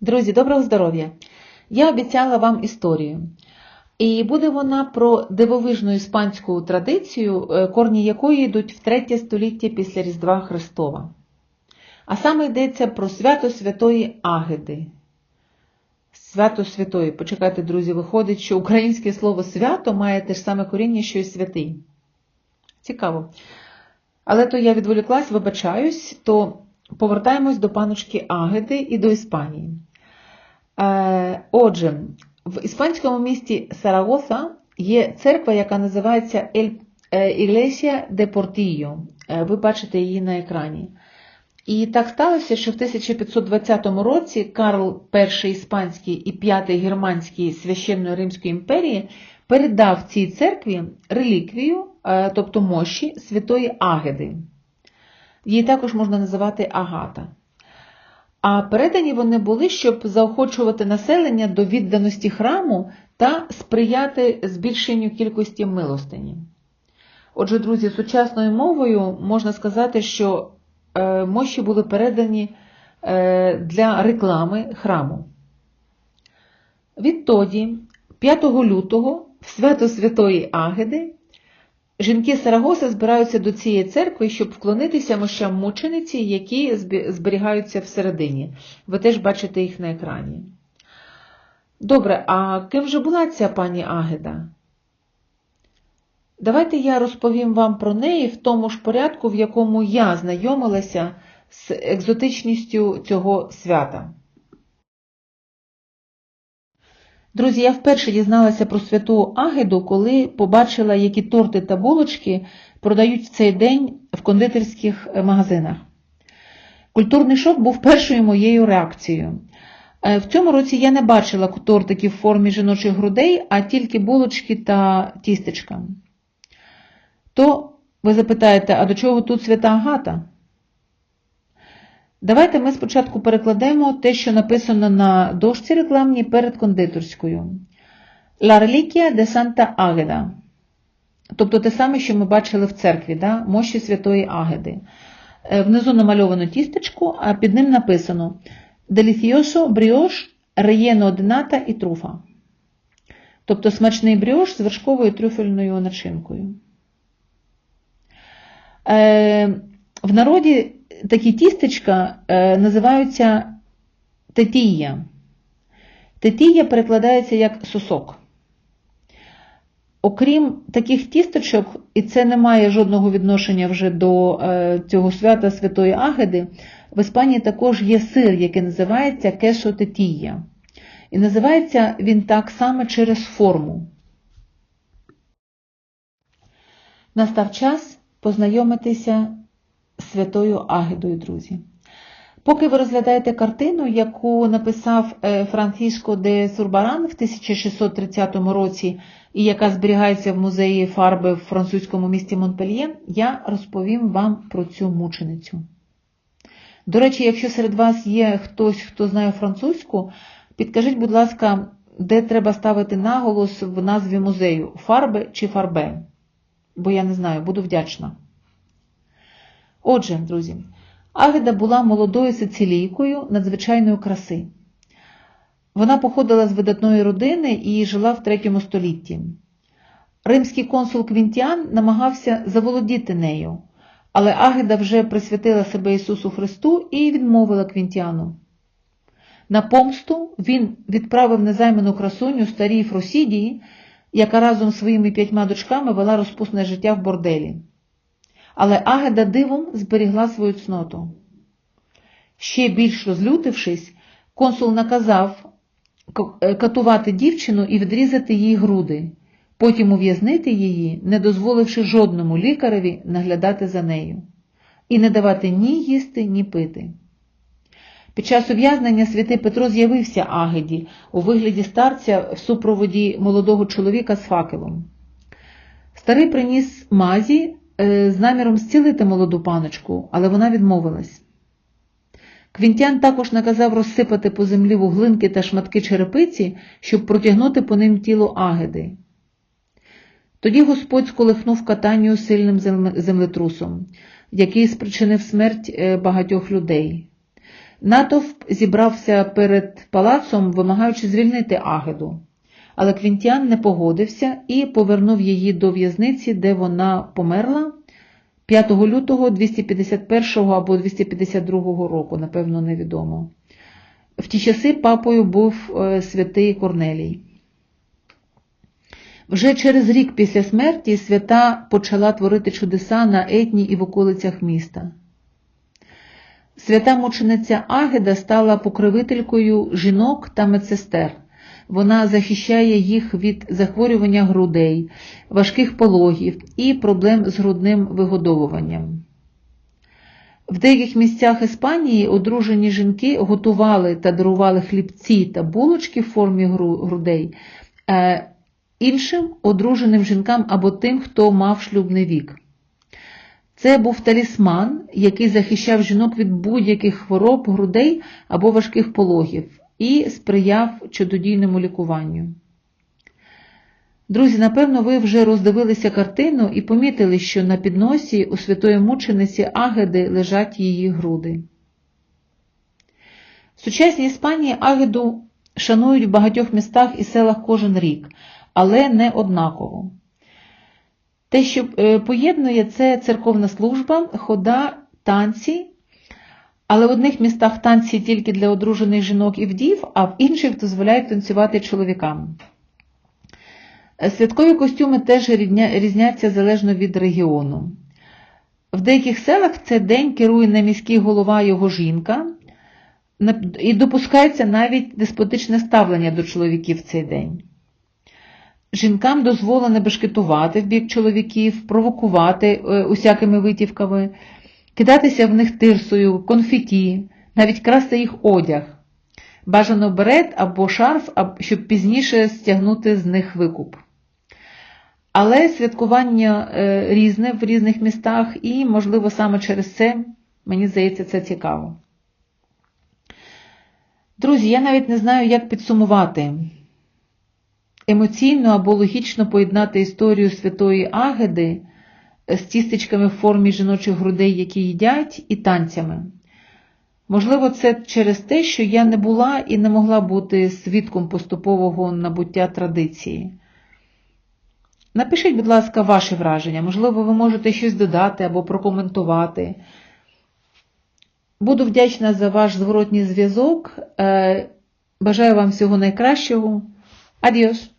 Друзі, доброго здоров'я! Я обіцяла вам історію. І буде вона про дивовижну іспанську традицію, е, корні якої йдуть в третє століття після Різдва Христова. А саме йдеться про свято Святої Агеди. Свято Святої. Почекайте, друзі, виходить, що українське слово свято має те ж саме коріння, що й святий. Цікаво. Але то я відволіклась, вибачаюсь, то повертаємось до паночки Агеди і до Іспанії. Е, Отже, в іспанському місті Сарагоса є церква, яка називається Ель Іглесія де Портійо. Ви бачите її на екрані. І так сталося, що в 1520 році Карл І Іспанський і П'ятий Германський священної Римської імперії передав цій церкві реліквію, е, тобто мощі святої Агеди. Її також можна називати Агата. А передані вони були, щоб заохочувати населення до відданості храму та сприяти збільшенню кількості милостині. Отже, друзі, сучасною мовою можна сказати, що е, мощі були передані е, для реклами храму. Відтоді, 5 лютого, в свято Святої Агеди, Жінки Сарагоса збираються до цієї церкви, щоб вклонитися мощам мучениці, які зберігаються всередині. Ви теж бачите їх на екрані. Добре, а ким же була ця пані Агеда? Давайте я розповім вам про неї в тому ж порядку, в якому я знайомилася з екзотичністю цього свята. Друзі, я вперше дізналася про святу Агеду, коли побачила, які торти та булочки продають в цей день в кондитерських магазинах. Культурний шок був першою моєю реакцією. В цьому році я не бачила тортиків в формі жіночих грудей, а тільки булочки та тістечка. То ви запитаєте, а до чого тут свята Агата? Давайте ми спочатку перекладемо те, що написано на дошці рекламній перед кондитерською. La Reliquia de Santa Ageda. Тобто те саме, що ми бачили в церкві, да? мощі Святої Агеди. Внизу намальовано тістечко, а під ним написано Delicioso brioche relleno de nata і труфа. Тобто смачний бріош з вершковою трюфельною начинкою. В народі такі тістечка називаються тетія. Тетія перекладається як сосок. Окрім таких тісточок, і це не має жодного відношення вже до цього свята Святої Агеди, в Іспанії також є сир, який називається кешо тетія. І називається він так саме через форму. Настав час познайомитися Святою Агедою, друзі. Поки ви розглядаєте картину, яку написав Франциско де Сурбаран в 1630 році, і яка зберігається в музеї фарби в французькому місті Монпельє, я розповім вам про цю мученицю. До речі, якщо серед вас є хтось, хто знає французьку, підкажіть, будь ласка, де треба ставити наголос в назві музею фарби чи фарбе? Бо я не знаю, буду вдячна. Отже, друзі, Агеда була молодою сицилійкою надзвичайної краси. Вона походила з видатної родини і жила в третьому столітті. Римський консул Квінтіан намагався заволодіти нею, але Агеда вже присвятила себе Ісусу Христу і відмовила Квінтіану. На помсту він відправив незайману красуню старій Фросідії, яка разом з своїми п'ятьма дочками вела розпусне життя в борделі. Але Агеда дивом зберігла свою цноту. Ще більш розлютившись, консул наказав катувати дівчину і відрізати їй груди, потім ув'язнити її, не дозволивши жодному лікареві наглядати за нею, і не давати ні їсти, ні пити. Під час ув'язнення святий Петро з'явився Агеді у вигляді старця в супроводі молодого чоловіка з факелом. Старий приніс мазі з наміром зцілити молоду паночку, але вона відмовилась. Квінтян також наказав розсипати по землі вуглинки та шматки черепиці, щоб протягнути по ним тіло Агеди. Тоді Господь сколихнув катанію сильним землетрусом, який спричинив смерть багатьох людей. Натовп зібрався перед палацом, вимагаючи звільнити Агеду. Але Квінтіан не погодився і повернув її до в'язниці, де вона померла 5 лютого 251 або 252 року, напевно, невідомо. В ті часи папою був е, святий Корнелій. Вже через рік після смерті свята почала творити чудеса на етні і в околицях міста. Свята мучениця Агеда стала покровителькою жінок та медсестер. Вона захищає їх від захворювання грудей, важких пологів і проблем з грудним вигодовуванням. В деяких місцях Іспанії одружені жінки готували та дарували хлібці та булочки в формі грудей е, іншим одруженим жінкам або тим, хто мав шлюбний вік. Це був талісман, який захищав жінок від будь-яких хвороб, грудей або важких пологів і сприяв чудодійному лікуванню. Друзі, напевно, ви вже роздивилися картину і помітили, що на підносі у святої мучениці Агеди лежать її груди. В сучасній Іспанії Агеду шанують в багатьох містах і селах кожен рік, але не однаково. Те, що е, поєднує, це церковна служба, хода, танці, але в одних містах танці тільки для одружених жінок і вдів, а в інших дозволяють танцювати чоловікам. Святкові костюми теж різняться залежно від регіону. В деяких селах в цей день керує не міський голова його жінка, і допускається навіть деспотичне ставлення до чоловіків в цей день. Жінкам дозволено бешкетувати в бік чоловіків, провокувати е, усякими витівками, кидатися в них тирсою, конфеті, навіть красти їх одяг. Бажано берет або шарф, щоб пізніше стягнути з них викуп. Але святкування е, різне в різних містах, і, можливо, саме через це, мені здається, це цікаво. Друзі, я навіть не знаю, як підсумувати емоційно або логічно поєднати історію святої Агеди з тістечками в формі жіночих грудей, які їдять, і танцями. Можливо, це через те, що я не була і не могла бути свідком поступового набуття традиції. Напишіть, будь ласка, ваші враження, можливо, ви можете щось додати або прокоментувати. Буду вдячна за ваш зворотній зв'язок. Е, бажаю вам всього найкращого. Адіос!